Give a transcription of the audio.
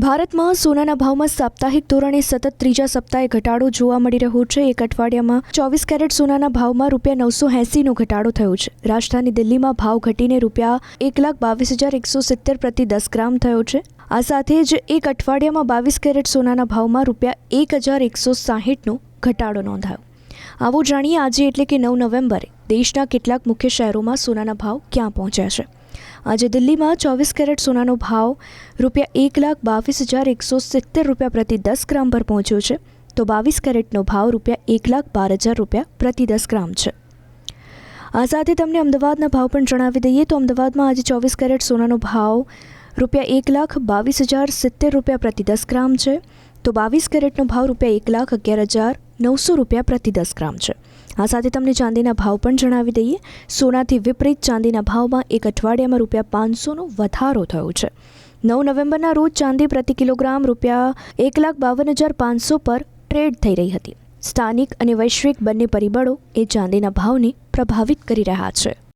ભારતમાં સોનાના ભાવમાં સાપ્તાહિક ધોરણે સતત ત્રીજા સપ્તાહે ઘટાડો જોવા મળી રહ્યો છે. એક અઠવાડિયામાં ચોવીસ કેરેટ સોનાના ભાવમાં રૂપિયા નવસો એંસીનો ઘટાડો થયો છે. રાજધાની દિલ્હીમાં ભાવ ઘટીને રૂપિયા એક લાખ બાવીસ હજાર એકસો સિત્તેર પ્રતિ દસ ગ્રામ થયો છે. આ સાથે જ એક અઠવાડિયામાં બાવીસ કેરેટ સોનાના ભાવમાં રૂપિયા એક હજાર એકસો સાહીઠનો ઘટાડો નોંધાયો. આવો જાણીએ આજે એટલે કે નવ નવેમ્બરે દેશના કેટલાક મુખ્ય શહેરોમાં સોનાના ભાવ ક્યાં પહોંચ્યા છે. આજે દિલ્હીમાં ચોવીસ કેરેટ સોનાનો ભાવ રૂપિયા એક લાખ બાવીસ હજાર એકસો સિત્તેર રૂપિયા પ્રતિ દસ ગ્રામ પર પહોંચ્યો છે. તો બાવીસ કેરેટનો ભાવ રૂપિયા એક લાખ બાર હજાર રૂપિયા પ્રતિ દસ ગ્રામ છે. આ સાથે તમને અમદાવાદના ભાવ પણ જણાવી દઈએ તો અમદાવાદમાં આજે ચોવીસ કેરેટ સોનાનો ભાવ રૂપિયા એક લાખ બાવીસ હજાર સિત્તેર રૂપિયા પ્રતિ દસ ગ્રામ છે. તો બાવીસ કેરેટનો ભાવ રૂપિયા એક લાખ અગિયાર હજાર નવસો રૂપિયા પ્રતિ દસ ગ્રામ છે. આ સાથે તમને ચાંદીના ભાવ પણ જણાવી દઈએ. સોનાથી વિપરીત ચાંદીના ભાવમાં એક અઠવાડિયામાં રૂપિયા પાંચસોનો વધારો થયો છે. નવ નવેમ્બરના રોજ ચાંદી પ્રતિ કિલોગ્રામ રૂપિયા એક લાખ બાવન હજાર પાંચસો પર ટ્રેડ થઈ રહી હતી. સ્થાનિક અને વૈશ્વિક બંને પરિબળો એ ચાંદીના ભાવને પ્રભાવિત કરી રહ્યા છે.